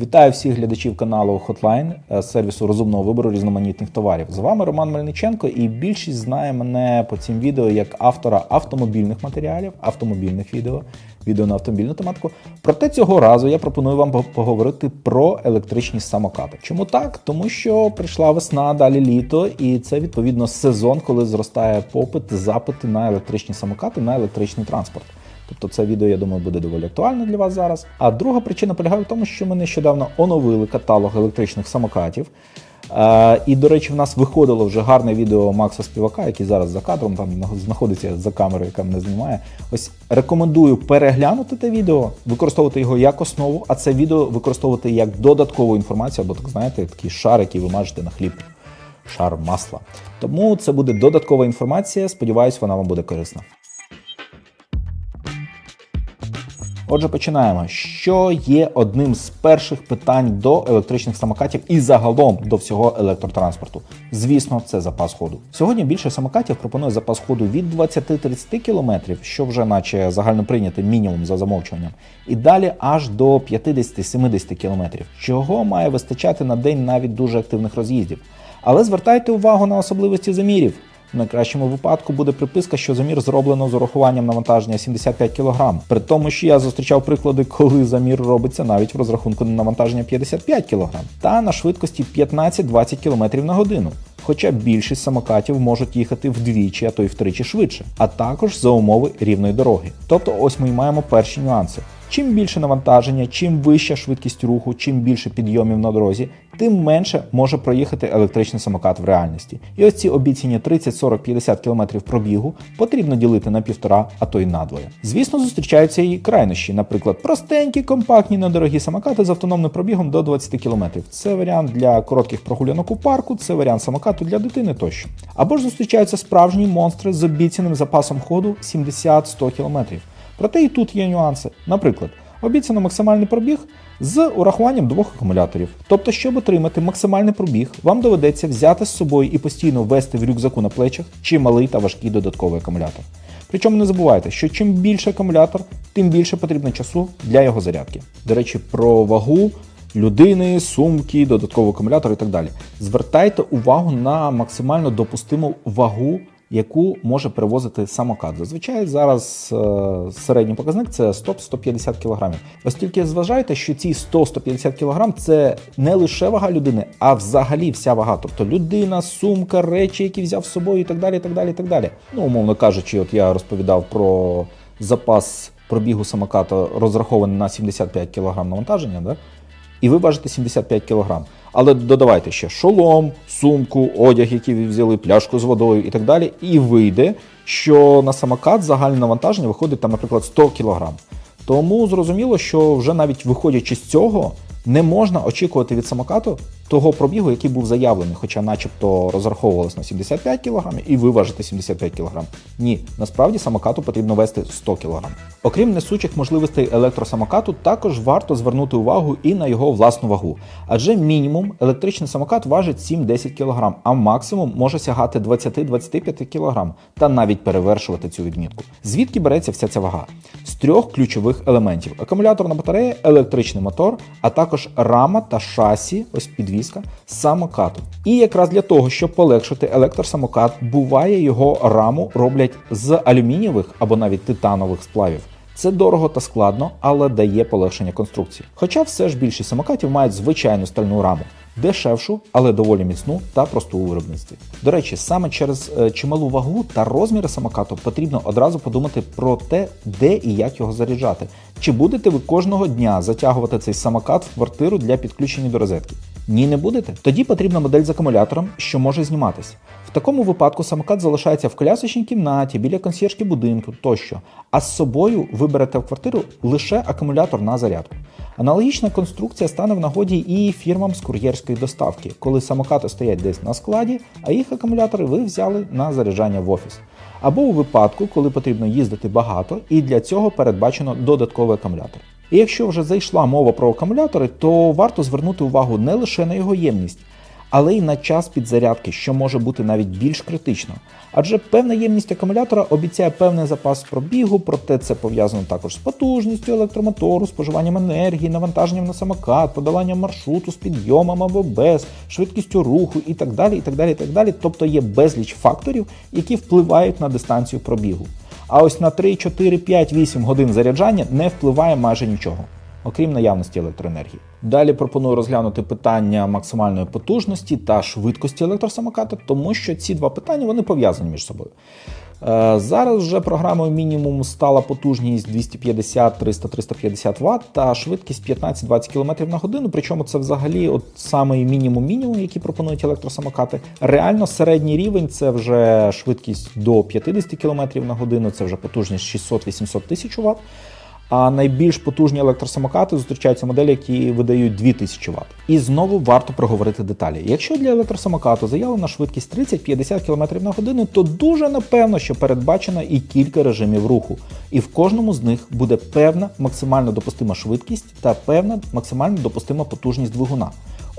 Вітаю всіх глядачів каналу Hotline, е, сервісу розумного вибору різноманітних товарів. З вами Роман Мельниченко, і більшість знає мене по цим відео як автора автомобільних матеріалів, автомобільних відео, відео на автомобільну тематику. Проте цього разу я пропоную вам поговорити про електричні самокати. Чому так? Тому що прийшла весна, далі літо, і це відповідно сезон, коли зростає попит, запити на електричні самокати, на електричний транспорт. Тобто це відео, я думаю, буде доволі актуально для вас зараз. А друга причина полягає в тому, що ми нещодавно оновили каталог електричних самокатів. Е, і, до речі, в нас виходило вже гарне відео Макса Співака, який зараз за кадром там знаходиться за камерою, яка мене знімає. Ось рекомендую переглянути те відео, використовувати його як основу, а це відео використовувати як додаткову інформацію, або так знаєте, такий шар, який ви мажете на хліб. Шар масла. Тому це буде додаткова інформація. Сподіваюсь, вона вам буде корисна. Отже, починаємо. Що є одним з перших питань до електричних самокатів і загалом до всього електротранспорту? Звісно, це запас ходу. Сьогодні більше самокатів пропонує запас ходу від 20-30 км, що вже наче загально прийнятий мінімум за замовчуванням, і далі аж до 50-70 км, чого має вистачати на день навіть дуже активних роз'їздів. Але звертайте увагу на особливості замірів. В найкращому випадку буде приписка, що замір зроблено з урахуванням навантаження 75 кг. При тому, що я зустрічав приклади, коли замір робиться навіть в розрахунку на навантаження 55 кг та на швидкості 15-20 км на годину. Хоча більшість самокатів можуть їхати вдвічі, а то й втричі швидше, а також за умови рівної дороги. Тобто, ось ми й маємо перші нюанси. Чим більше навантаження, чим вища швидкість руху, чим більше підйомів на дорозі, тим менше може проїхати електричний самокат в реальності. І ось ці обіцяні 30, 40, 50 км пробігу потрібно ділити на півтора, а то й надвоє. Звісно, зустрічаються і крайнощі, наприклад, простенькі, компактні, недорогі самокати з автономним пробігом до 20 км. Це варіант для коротких прогулянок у парку, це варіант самокату для дитини тощо. Або ж зустрічаються справжні монстри з обіцяним запасом ходу 70-100 км. Проте і тут є нюанси. Наприклад, обіцяно максимальний пробіг з урахуванням двох акумуляторів. Тобто, щоб отримати максимальний пробіг, вам доведеться взяти з собою і постійно вести в рюкзаку на плечах чималий та важкий додатковий акумулятор. Причому не забувайте, що чим більше акумулятор, тим більше потрібно часу для його зарядки. До речі, про вагу людини, сумки, додатковий акумулятор і так далі. Звертайте увагу на максимально допустиму вагу яку може перевозити самокат. Зазвичай зараз е, середній показник це 100-150 кг. Ось тільки зважайте, що ці 100-150 кг це не лише вага людини, а взагалі вся вага. Тобто людина, сумка, речі, які взяв з собою, і так далі. так далі, так далі. Ну, умовно кажучи, от я розповідав про запас пробігу самоката, розрахований на 75 кг навантаження. Да? і ви важите 75 кг. Але додавайте ще шолом, сумку, одяг, який взяли, пляшку з водою і так далі. І вийде, що на самокат загальне навантаження виходить там, наприклад, 100 кг. Тому зрозуміло, що вже навіть виходячи з цього, не можна очікувати від самокату того пробігу, який був заявлений, хоча, начебто, розраховувалось на 75 кг і ви важите 75 кг. Ні, насправді самокату потрібно вести 100 кг. Окрім несучих можливостей електросамокату, також варто звернути увагу і на його власну вагу. Адже мінімум електричний самокат важить 7-10 кг, а максимум може сягати 20-25 кг та навіть перевершувати цю відмітку. Звідки береться вся ця вага? З трьох ключових елементів: акумуляторна батарея, електричний мотор, а також рама та шасі, ось підвіска, самокату. І якраз для того, щоб полегшити електросамокат, буває його раму роблять з алюмінієвих або навіть титанових сплавів. Це дорого та складно, але дає полегшення конструкції. Хоча все ж більшість самокатів мають звичайну стальну раму, дешевшу, але доволі міцну та просту у виробництві. До речі, саме через е, чималу вагу та розміри самокату потрібно одразу подумати про те, де і як його заряджати. Чи будете ви кожного дня затягувати цей самокат в квартиру для підключення до розетки? Ні, не будете? Тоді потрібна модель з акумулятором, що може зніматись. В такому випадку самокат залишається в колясочній кімнаті, біля консьєржки будинку тощо, а з собою ви берете в квартиру лише акумулятор на зарядку. Аналогічна конструкція стане в нагоді і фірмам з кур'єрської доставки, коли самокати стоять десь на складі, а їх акумулятори ви взяли на заряджання в офіс. Або у випадку, коли потрібно їздити багато, і для цього передбачено додатковий акумулятор. І якщо вже зайшла мова про акумулятори, то варто звернути увагу не лише на його ємність, але й на час підзарядки, що може бути навіть більш критично. Адже певна ємність акумулятора обіцяє певний запас пробігу, проте це пов'язано також з потужністю електромотору, споживанням енергії, навантаженням на самокат, подаванням маршруту з підйомом або без, швидкістю руху і так далі. і так далі, і так далі. Тобто є безліч факторів, які впливають на дистанцію пробігу. А ось на 3, 4, 5, 8 годин заряджання не впливає майже нічого, окрім наявності електроенергії. Далі пропоную розглянути питання максимальної потужності та швидкості електросамоката, тому що ці два питання вони пов'язані між собою. Е, Зараз вже програмою мінімум стала потужність 250, 300, 350 Вт та швидкість 15-20 км на годину. Причому це взагалі от самий мінімум мінімум, який пропонують електросамокати. Реально середній рівень це вже швидкість до 50 км на годину, це вже потужність 600-800 тисяч Вт. А найбільш потужні електросамокати зустрічаються моделі, які видають 2000 Вт. І знову варто проговорити деталі. Якщо для електросамокату заявлена швидкість 30-50 км на годину, то дуже напевно, що передбачено і кілька режимів руху. І в кожному з них буде певна максимально допустима швидкість та певна максимально допустима потужність двигуна.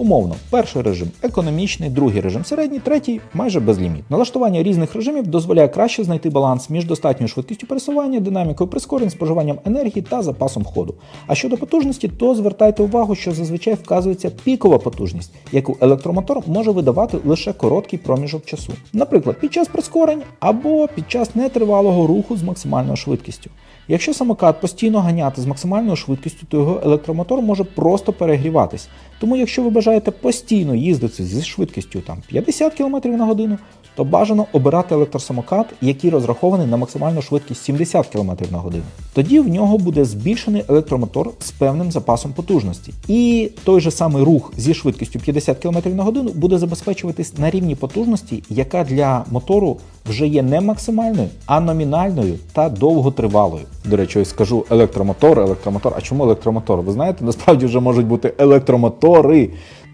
Умовно, перший режим економічний, другий режим середній, третій майже безліміт. Налаштування різних режимів дозволяє краще знайти баланс між достатньою швидкістю пересування, динамікою прискорень, споживанням енергії та запасом ходу. А щодо потужності, то звертайте увагу, що зазвичай вказується пікова потужність, яку електромотор може видавати лише короткий проміжок часу. Наприклад, під час прискорень або під час нетривалого руху з максимальною швидкістю. Якщо самокат постійно ганяти з максимальною швидкістю, то його електромотор може просто перегріватись. Тому, якщо ви бажаєте постійно їздити зі швидкістю там 50 км на годину, то бажано обирати електросамокат, який розрахований на максимальну швидкість 70 км на годину. Тоді в нього буде збільшений електромотор з певним запасом потужності. І той же самий рух зі швидкістю 50 км на годину буде забезпечуватись на рівні потужності, яка для мотору вже є не максимальною, а номінальною та довготривалою. До речі, ось скажу електромотор, електромотор. А чому електромотор? Ви знаєте, насправді вже можуть бути електромотори.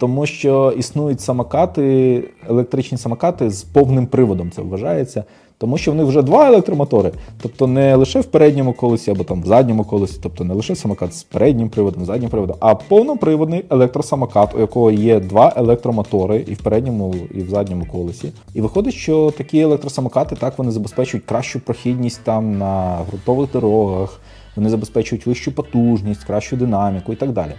Тому що існують самокати, електричні самокати з повним приводом, це вважається. Тому що в них вже два електромотори, тобто не лише в передньому колесі або там в задньому колесі, тобто не лише самокат з переднім приводом, заднім приводом, а повноприводний електросамокат, у якого є два електромотори і в передньому, і в задньому колесі. І виходить, що такі електросамокати так вони забезпечують кращу прохідність там на ґрунтових дорогах, вони забезпечують вищу потужність, кращу динаміку і так далі.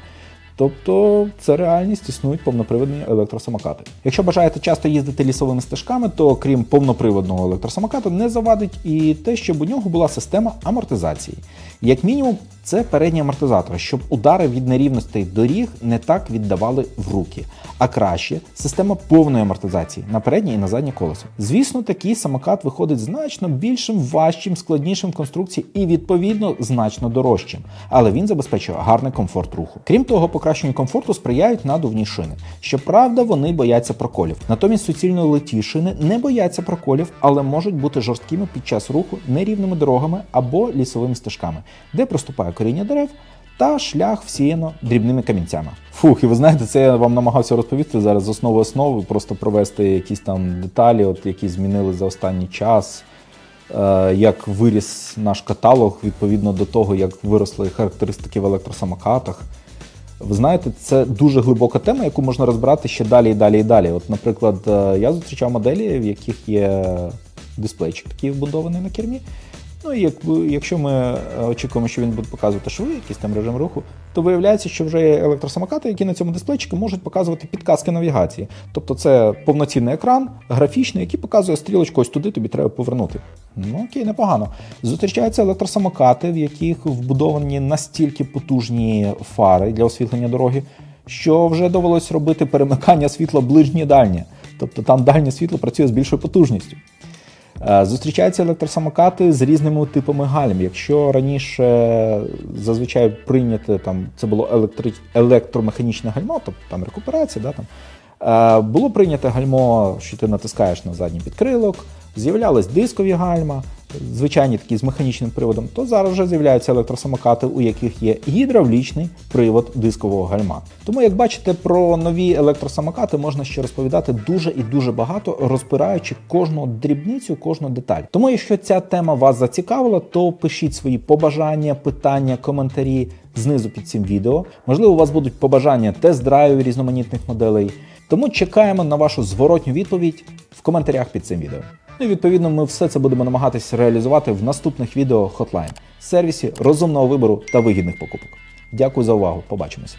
Тобто це реальність, існують повноприводні електросамокати. Якщо бажаєте часто їздити лісовими стежками, то крім повноприводного електросамоката не завадить і те, щоб у нього була система амортизації. Як мінімум, це передні амортизатори, щоб удари від нерівностей доріг не так віддавали в руки, а краще система повної амортизації на переднє і на заднє колесо. Звісно, такий самокат виходить значно більшим, важчим, складнішим в конструкції і відповідно значно дорожчим, але він забезпечує гарний комфорт руху. Крім того, покращенню комфорту сприяють надувні шини. Щоправда, вони бояться проколів. Натомість суцільно литі шини не бояться проколів, але можуть бути жорсткими під час руху нерівними дорогами або лісовими стежками, де проступає коріння дерев. Та шлях всіяно дрібними камінцями. Фух, і ви знаєте, це я вам намагався розповісти зараз з основи основи, просто провести якісь там деталі, от які змінили за останній час, е, як виріс наш каталог відповідно до того, як виросли характеристики в електросамокатах. Ви знаєте, це дуже глибока тема, яку можна розбирати ще далі і далі і далі. От, наприклад, е, я зустрічав моделі, в яких є дисплейчик такий вбудований на кермі. Ну і як, якщо ми е, очікуємо, що він буде показувати шви, якийсь там режим руху, то виявляється, що вже є електросамокати, які на цьому дисплейчику можуть показувати підказки навігації. Тобто це повноцінний екран, графічний, який показує стрілочку, ось туди тобі треба повернути. Ну окей, непогано. Зустрічаються електросамокати, в яких вбудовані настільки потужні фари для освітлення дороги, що вже довелось робити перемикання світла ближнє дальнє. Тобто там дальнє світло працює з більшою потужністю. Е, Зустрічаються електросамокати з різними типами гальм. Якщо раніше зазвичай прийняте там це було електри... електромеханічне гальмо, тобто там рекуперація, да, там, е, було прийнято гальмо, що ти натискаєш на задній підкрилок, з'являлись дискові гальма, звичайні такі з механічним приводом, то зараз вже з'являються електросамокати, у яких є гідравлічний привод дискового гальма. Тому, як бачите, про нові електросамокати можна ще розповідати дуже і дуже багато, розпираючи кожну дрібницю, кожну деталь. Тому, якщо ця тема вас зацікавила, то пишіть свої побажання, питання, коментарі знизу під цим відео. Можливо, у вас будуть побажання тест-драйвів різноманітних моделей. Тому чекаємо на вашу зворотню відповідь в коментарях під цим відео. Ну і відповідно ми все це будемо намагатися реалізувати в наступних відео Hotline – сервісі розумного вибору та вигідних покупок. Дякую за увагу. Побачимося.